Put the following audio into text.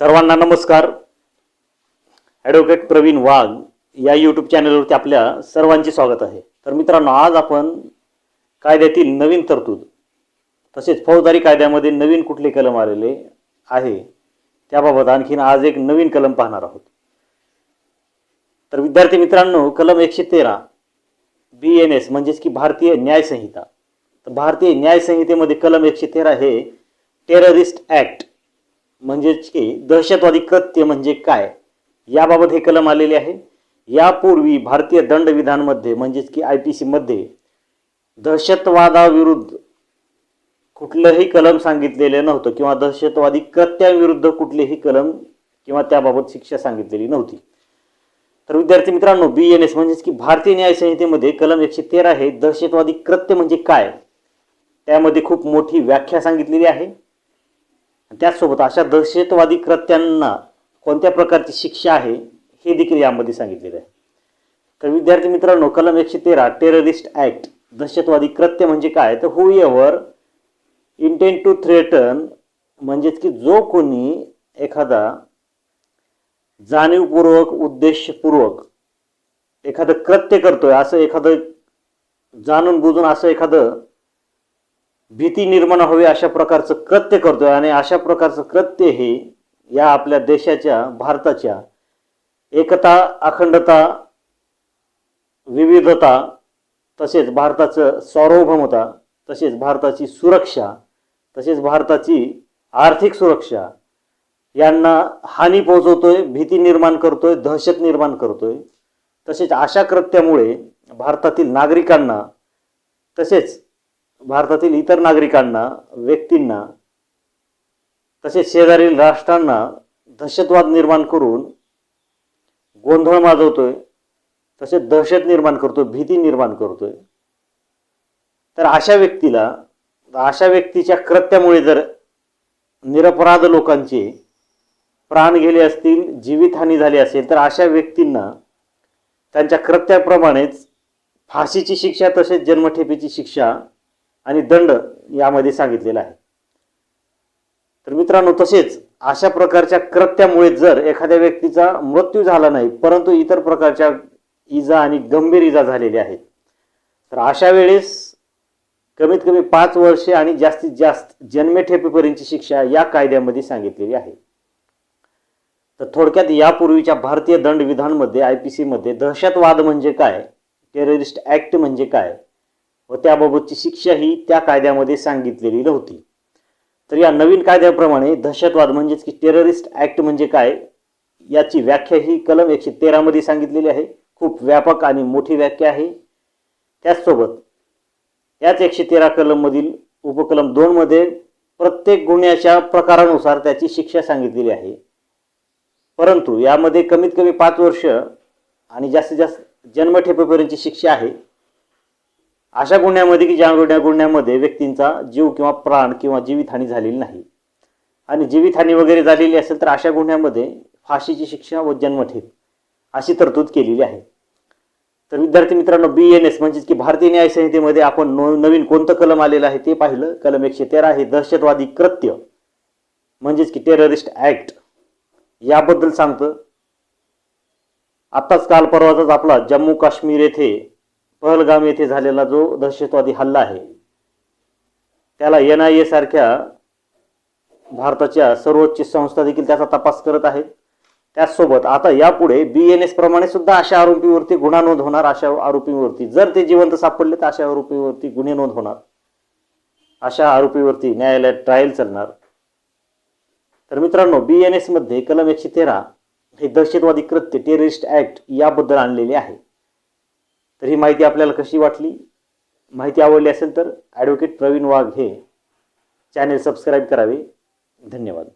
सर्वांना नमस्कार. ॲडव्होकेट प्रवीण वाघ या यूट्यूब चॅनलवरती आपल्या सर्वांचे स्वागत आहे. तर मित्रांनो आज आपण कायद्यातील नवीन तरतूद तसेच फौजदारी कायद्यामध्ये नवीन कुठले कलम आलेले आहे त्याबाबत आणखीन आज एक नवीन कलम पाहणार आहोत. तर विद्यार्थी मित्रांनो कलम एकशे तेरा बी एन एस म्हणजेच की भारतीय न्यायसंहिता तर भारतीय न्यायसंहितेमध्ये कलम एकशे तेरा हे टेररिस्ट ॲक्ट म्हणजेच की दहशतवादी कृत्य म्हणजे काय? याबाबत हे कलम आलेले आहे. यापूर्वी भारतीय दंडविधानमध्ये म्हणजेच की आय पी सीमध्ये दहशतवादाविरुद्ध कुठलंही कलम सांगितलेलं नव्हतं किंवा दहशतवादी कृत्याविरुद्ध कुठलेही कलम किंवा त्याबाबत शिक्षा सांगितलेली नव्हती. तर विद्यार्थी मित्रांनो बी एन एस म्हणजेच की भारतीय न्याय संहितेमध्ये कलम एकशे तेरा हे दहशतवादी कृत्य म्हणजे काय? त्यामध्ये खूप मोठी व्याख्या सांगितलेली आहे. त्याचसोबत अशा दहशतवादी कृत्यांना कोणत्या प्रकारची शिक्षा आहे हे देखील यामध्ये सांगितलेलं आहे. तर विद्यार्थी मित्रांनो कलम एकशे तेरा टेररिस्ट ॲक्ट दहशतवादी कृत्य म्हणजे काय? तर whoever intent to threaten म्हणजेच की जो कोणी एखादा जाणीवपूर्वक उद्देशपूर्वक एखादं कृत्य करतोय असं एखादं जाणून बुजून असं एखादं भीती निर्माण हवी अशा प्रकारचं कृत्य करतोय आणि अशा प्रकारचं कृत्य हे या आपल्या देशाच्या भारताच्या एकता अखंडता विविधता तसेच भारताचं सार्वभौमता तसेच भारताची सुरक्षा तसेच भारताची आर्थिक सुरक्षा यांना हानी पोहोचवतोय भीती निर्माण करतोय दहशत निर्माण करतोय. तसेच अशा कृत्यामुळे भारतातील नागरिकांना तसेच भारतातील इतर नागरिकांना व्यक्तींना तसेच शेजारील राष्ट्रांना दहशतवाद निर्माण करून गोंधळ माजवतोय तसेच दहशत निर्माण करतोय भीती निर्माण करतोय. तर अशा व्यक्तीला अशा व्यक्तीच्या कृत्यामुळे जर निरपराध लोकांचे प्राण गेले असतील जीवितहानी झाली असेल तर अशा व्यक्तींना त्यांच्या कृत्याप्रमाणेच फाशीची शिक्षा तसेच जन्मठेपेची शिक्षा आणि दंड यामध्ये सांगितलेला आहे. तर मित्रांनो तसेच अशा प्रकारच्या कृत्यामुळे जर एखाद्या व्यक्तीचा मृत्यू झाला नाही परंतु इतर प्रकारच्या इजा आणि गंभीर इजा झालेल्या आहेत तर अशा वेळेस कमीत कमी पाच वर्षे आणि जास्तीत जास्त जन्मेठेपेपर्यंतची शिक्षा या कायद्यामध्ये सांगितलेली आहे. तर थोडक्यात यापूर्वीच्या भारतीय दंडविधानमध्ये आय पी सीमध्ये दहशतवाद म्हणजे काय? टेररिस्ट ॲक्ट म्हणजे काय? व त्याबाबतची शिक्षा ही त्या कायद्यामध्ये सांगितलेली नव्हती. तर या नवीन कायद्याप्रमाणे दहशतवाद म्हणजेच की टेररिस्ट ॲक्ट म्हणजे काय याची व्याख्या ही कलम एकशे तेरामध्ये सांगितलेली आहे. खूप व्यापक आणि मोठी व्याख्या आहे. त्याचसोबत याच एकशे तेरा कलममधील उपकलम दोनमध्ये प्रत्येक गुन्ह्याच्या प्रकारानुसार त्याची शिक्षा सांगितलेली आहे. परंतु यामध्ये कमीत कमी पाच वर्ष आणि जास्तीत जास्त जन्मठेपेपर्यंतची शिक्षा आहे. अशा गुन्ह्यामध्ये की ज्या गुन्ह्यामध्ये व्यक्तींचा जीव किंवा प्राण किंवा जीवितहानी झालेली नाही. आणि जीवितहानी वगैरे झालेली असेल तर अशा गुन्ह्यामध्ये फाशीची शिक्षा व जन्मठेप अशी तरतूद केलेली आहे. तर विद्यार्थी मित्रांनो बी एन एस म्हणजेच की भारतीय न्याय संहितेमध्ये आपण नवीन कोणतं कलम आलेलं आहे ते पाहिलं. कलम एकशे तेरा हे दहशतवादी कृत्य म्हणजेच की टेररिस्ट ॲक्ट याबद्दल सांगतं आत्ताच काल परवाचाच आपला जम्मू काश्मीर येथे पहलगाम येथे झालेला जो दहशतवादी हल्ला आहे त्याला एन आय ए सारख्या भारताच्या सर्वोच्च संस्था देखील त्याचा तपास करत आहेत त्याचसोबत आता यापुढे बी एन एस प्रमाणे सुद्धा अशा आरोपीवरती गुन्हा नोंद होणार अशा आरोपींवरती जर ते जिवंत सापडले तर अशा आरोपीवरती गुन्हे नोंद होणार. अशा आरोपीवरती न्यायालयात ट्रायल चालणार. तर मित्रांनो बी एन एसमध्ये कलम एकशे तेरा हे दहशतवादी कृत्य टेररिस्ट ऍक्ट याबद्दल आणलेले आहे. तर ही माहिती आपल्याला कशी वाटली? माहिती आवडली असेल तर ॲडव्होकेट प्रवीण वाघ हे चॅनेल सबस्क्राईब करावे. धन्यवाद.